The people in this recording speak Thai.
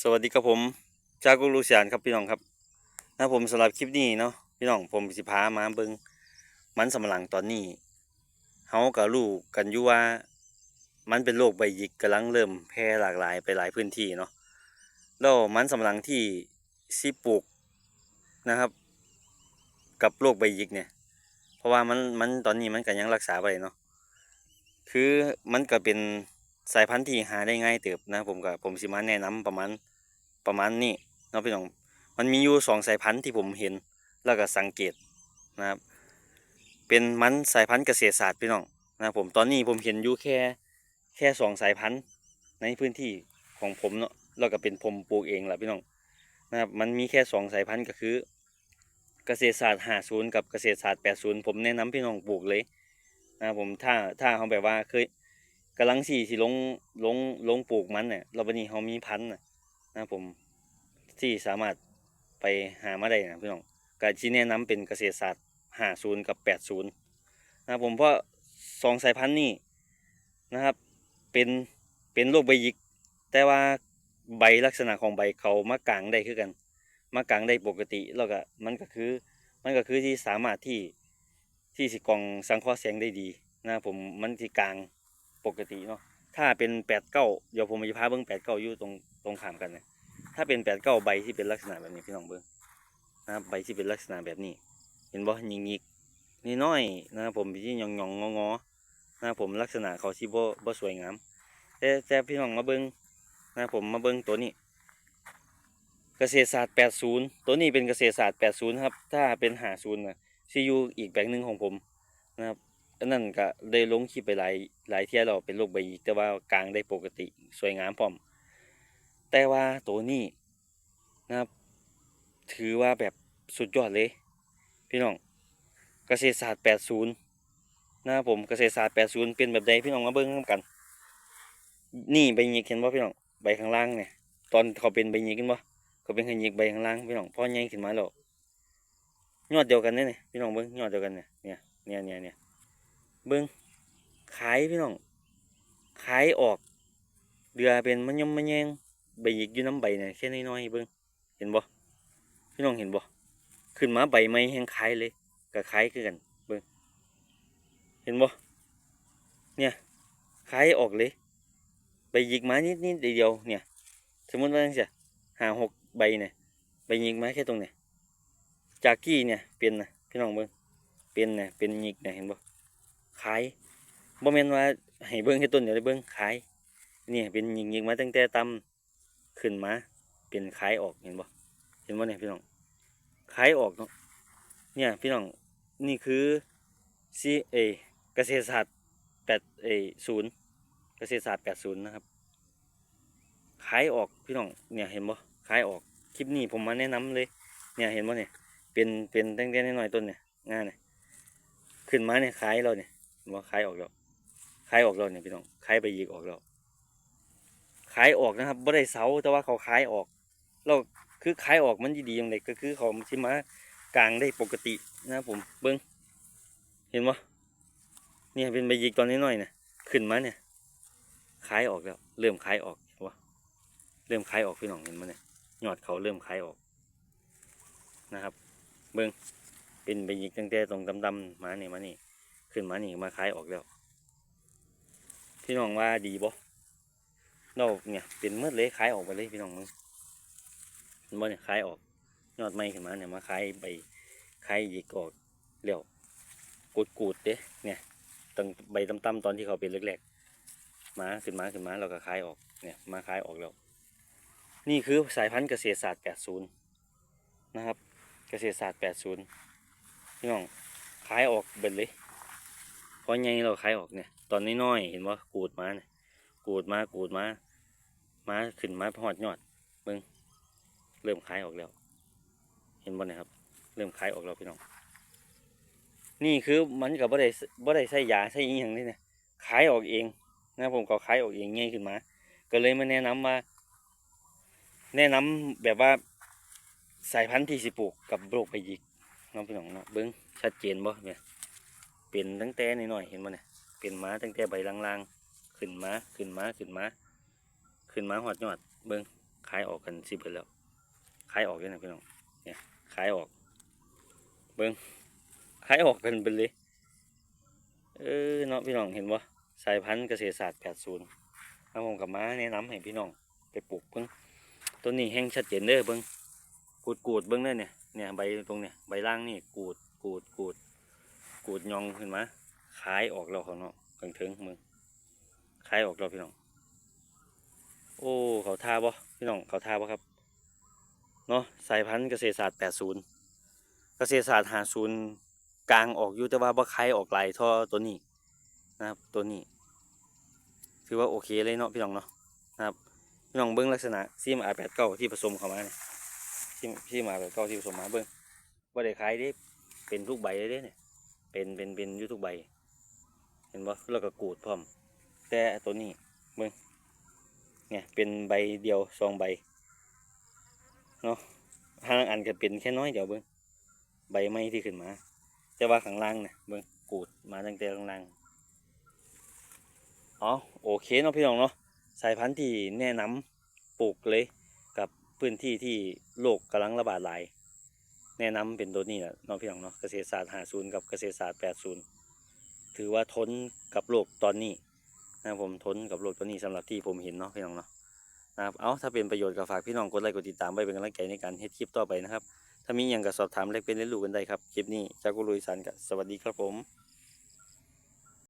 สวัสดีครับผมจากุลูเสียนครับพี่น้องครับนะผมสำหรับคลิปนี้เนาะพี่น้องผมสิพามาเบิงมันสำหลังตอนนี้เฮากับลูกกันอยู่ว่า มันเป็นโรคใบหยิกกำลังเริ่มแพร่หลากหลายไปหลายพื้นที่เนาะแล้วมันสำหลังที่สิปลูกนะครับ กับโรคใบหยิกเนี่ย เพราะว่ามันมันตอนนี้มันก็ยังรักษาไปเนาะคือมันก็เป็น สายพันธุ์ที่หาได้ง่ายเติบนะผมกับผมสิมาแนะนำประมาณประมาณนี้เนาะพี่น้องมันมีอยู่สองสายพันธุ์ที่ผมเห็นแล้วก็สังเกตนะครับ เป็นมันสายพันธุ์เกษตรศาสตร์พี่น้องนะผมตอนนี้ผมเห็นอยู่แค่แค่สองสายพันธุ์ในพื้นที่ของผมเนาะแล้วก็เป็นผมปลูกเองแหละพี่น้องนะครับมันมีแค่สองสายพันธุ์ก็คือเกษตรศาสตร์50กับเกษตรศาสตร์80ผมแนะนำพี่น้องปลูกเลยนะผมถ้าถ้าเขาแบบว่าเคย กำลังสี่ที่ลงลงลงปลูกมันเนี่ยเราบันนี้เขามีพันธุ์นะนะผมที่สามารถไปหามาได้นะพี่น้องก็ที่แนะนำเป็นเกษตรศาสตร์ห้าศูนย์กับแปดศูนย์นะผมเพราะสองสายพันธุ์นี้นะครับ เป็นเป็นโรคใบหยิก แต่ว่าใบลักษณะของใบเขามากางได้คือกันมากางได้ปกติแล้วก็มันก็คือมันก็คือที่สามารถที่ที่สิกองสังเคราะห์แสงได้ดีนะผมมันที่กลาง ปกติเนาะถ้าเป็นแปดเก้าเดี๋ยวผมจะพาเบิ้งแปดเก้าอยู่ตรงตรงขามกันนะถ้าเป็นแปดเก้าใบที่เป็นลักษณะแบบนี้พี่น้องเบิ้งนะครับใบที่เป็นลักษณะแบบนี้ เห็นบ่ยิงยิกนี่น้อยนะครับผมที่ยองยองงองอนะครับผมลักษณะเขาที่บ่บ่สวยงามแต่แต่พี่น้องมาเบิ้งนะครับผมมาเบิ้งตัวนี้ เกษตรศาสตร์ 80 ตัวนี้เป็นเกษตรศาสตร์ 80 ครับ ถ้าเป็น50นย์นะซียูอีกแบงค์หนึ่งของผมนะครับ อันนั้นก็ได้ลงคลิปไปหลายหลายเที่ยแล้วเป็นโรคใบยีกแต่ว่ากลางได้ปกติสวยงามพร้อม แต่ว่าตัวนี้นะครับ ถือว่าแบบสุดยอดเลย พี่น้องเกษตรศาสตร์ 80นะครับผมเกษตรศาสตร์ 80 เป็นแบบใดพี่น้องมาเบิ่งนกัน นี่ใบหยิกเห็นบ่พี่น้องใบข้างล่างเนี่ย ตอนเขาเป็นใบหยิกเห็นบ่เขาเป็นใบหยิกใบข้างล่างพี่น้องพอใหญ่ขึ้นมาแล้วยอดเดียวกันเนี่ยพี่น้องเบิ่งยอดเดียวกันเนี่ยเนี่ยเนี่ยเนี่ย เบิ้งขายพี่น้อง ขายออก เดือเป็นมันยมมันแยงใบหยิกอยู่น้ำใบเนี่ยแค่น้อยๆเบิ้งเห็นบ่พี่น้องเห็นบ่ขึ้นมาใบไม้แห้งขายเลยก็ขายคือกันเบิ้งเห็นบ่เนี่ยขายออกเลยใบหยิกมานิดนิดเดียวเนี่ย สมมติว่าจังซี่หาหกใบเนี่ยใบหยิกมาแค่ตรงเนี่ยจากกี้เนี่ยเป็นนะพี่น้องเบิ้งเป็นเนี่ยเป็นหยิกเนี่ยเห็นบ่ ขายบ่แม่นว่าให้เบิ่งแค่ต้นเดียวได้เบิ่งขายนี่เป็นยิงยิงๆมาตั้งแต่ตำขึ้นมาเป็นขายออกเห็นบ่เห็นบ่เนี่ยพี่น้องขายออกเนาะเนี่ยพี่น้องนี่คือซีเอเกษตรศาสตร์แปดเอศูนย์เกษตรศาสตร์แปดศูนย์นะครับขายออกพี่น้องเนี่ยเห็นบ่ขายออกคลิปนี้ผมมาแนะนำเลยเนี่ยเห็นบ่เนี่ยเป็นเป็นตั้งแต่น้อยๆต้นเนี่ยงานเนี่ยขึ้นมาเนี่ยขายเราเนี่ย ว่าขายออกแล้วขายออกแล้วเนี่ยพี่น้องขายไปยีกออกแล้วขายออกนะครับไม่ได้เสาแต่ว่าเขาขายออกเราคือขายออกมันดีๆอย่างไรก็คือเขาที่มากลางได้ปกตินะผมเบิ้งเห็นปะเนี่ยเป็นใบยีกตอนนี้หน่อยเนี่ยขึ้นมาเนี่ยขายออกแล้ว เริ่มขายออกเห็นปะเริ่มขายออกพี่น้องเห็นมั้เนี่ยยอดเขาเริ่มขายออกนะครับ เบิ้งเป็นใบยีกตั้งแต่ตรงดำๆมาเนี่ยมานี่ ขึ้นมานี่มาขายออกแล้วพี่น้องว่าดีบ่เราเนี่ยเป็นเมื่อเลยขายออกไปเลยพี่น้องมึงเห็นบ่เนี่ยขายออกยอดไม้ขึ้นมาเนี่ยมาขายใบขายอีกออกเลี้ยวกูดกูดเด้เนี่ยตั้งใบต่ำๆตอนที่เขาเป็นแรกๆมาขึ้นมาขึ้นมาเราก็ขายออกเนี่ยมาขายออกแล้ว นี่คือสายพันธุ์เกษตรศาสตร์80นะครับ เกษตรศาสตร์80พี่น้องขายออกเบิดเลย พอไงเราขายออกเนี่ย ตอนน้อยๆเห็นว่ากูดมาเนี่ยกูดมากูดมามาขึ้นมาพอดยอดเบิ่งเริ่มขายออกแล้ว เห็นบ่เนี่ยครับ เริ่มขายออกแล้วพี่น้อง นี่คือมันกับบ่ได้บ่ได้ใส่ยาใส่อีหยังนี่เนี่ยขายออกเองนะผมก็ขายออกเองง่ายขึ้นมา ก็เลยมาแนะนำว่า แนะนำแบบว่าสายพันธุ์ที่สิปลูกกับโรคใบหยิกน้องพี่น้องเนาะเบิ้งชัดเจนบ่เนี่ย เป็นตั้งแต่น้อยๆเห็นบ่เนี่ยเป็นมาตั้งแต่ใบลางๆขึ้นมาขึ้นมาขึ้นมาขึ้นมาหอดยอดเบิ้งขายออกกันสิเบิดแล้วขายออกเลยนะพี่น้องเนี่ยขายออก เบิ้งขายออกกันเป็นเลยเออเนาะพี่น้องเห็นบ่สายพันธุ์เกษตรศาสตร์80ถ้าผมกับมาแนะนำให้พี่น้องไปปลูกเบิ้งต้นนี้แห้งชัดเจนเด้อเบิ้งกูดกูดเบิ้งเด้อเนี่ยเนี่ยใบตรงเนี่ยใบล่างนี่กูดกูดกูด กูดยองขึ้นมาขายออกแล้วเขาเนาะถึงถึงมึงขายออกแล้วพี่น้อง โอ้เขาทาบ่พี่น้องเขาทาบ่ครับเนาะสายพันธุ์เกษตรศาสตร์80เกษตรศาสตร์50กลางออกอยู่แต่ว่าบ่ใครออกหลายท่อตัวนี้นะครับตัวนี้ถือว่าโอเคเลยเนาะพี่น้องเนาะนะครับพี่น้องเบิ่งลักษณะซีม R89 ที่ผสมเข้ามาเนี่ยซีมซีม R89 ที่ผสมมาเบิ่งบ่าได้ขายเด้เป็นทุกใบเลยเด้เนี่ย เป็นเป็นเป็นยูทุกใบ เห็นบ่แล้วก็กูดพร้อม แต่ตัวนี้เบิ่งเนี่ยเป็นใบเดียวสองใบเนาะหางอันก็เป็นแค่น้อยเดียวเบิ้งใบไม้ที่ขึ้นมาแต่ว่าข้างล่างเนี่ยเบิ้งกูดมาตั้งแต่ข้างล่างอ๋อโอเคเนาะพี่น้องเนาะสายพันธุ์ที่แนะนำปลูกเลย กับพื้นที่ที่โรคกำลังระบาดหลาย แนะนำเป็นตัวนี้แหละน้องพี่น้องเนาะเกษตรศาสตร์หาศูนย์กับเกษตรศาสตร์แปดศูนย์ถือว่าทนกับโลกตอนนี้นะครับผมทนกับโลกตอนนี้สำหรับที่ผมเห็นเนาะพี่น้องเนาะนะครับเอาถ้าเป็นประโยชน์ก็ฝากพี่น้องกดไลค์กดติดตามไว้เป็นกำลังใจในการเฮ็ดคลิปต่อไปนะครับ ถ้ามีอย่างก็สอบถามเลกเป็นเรียนรู้กันได้ครับ คลิปนี้จากกุลุยสันกับสวัสดีครับผม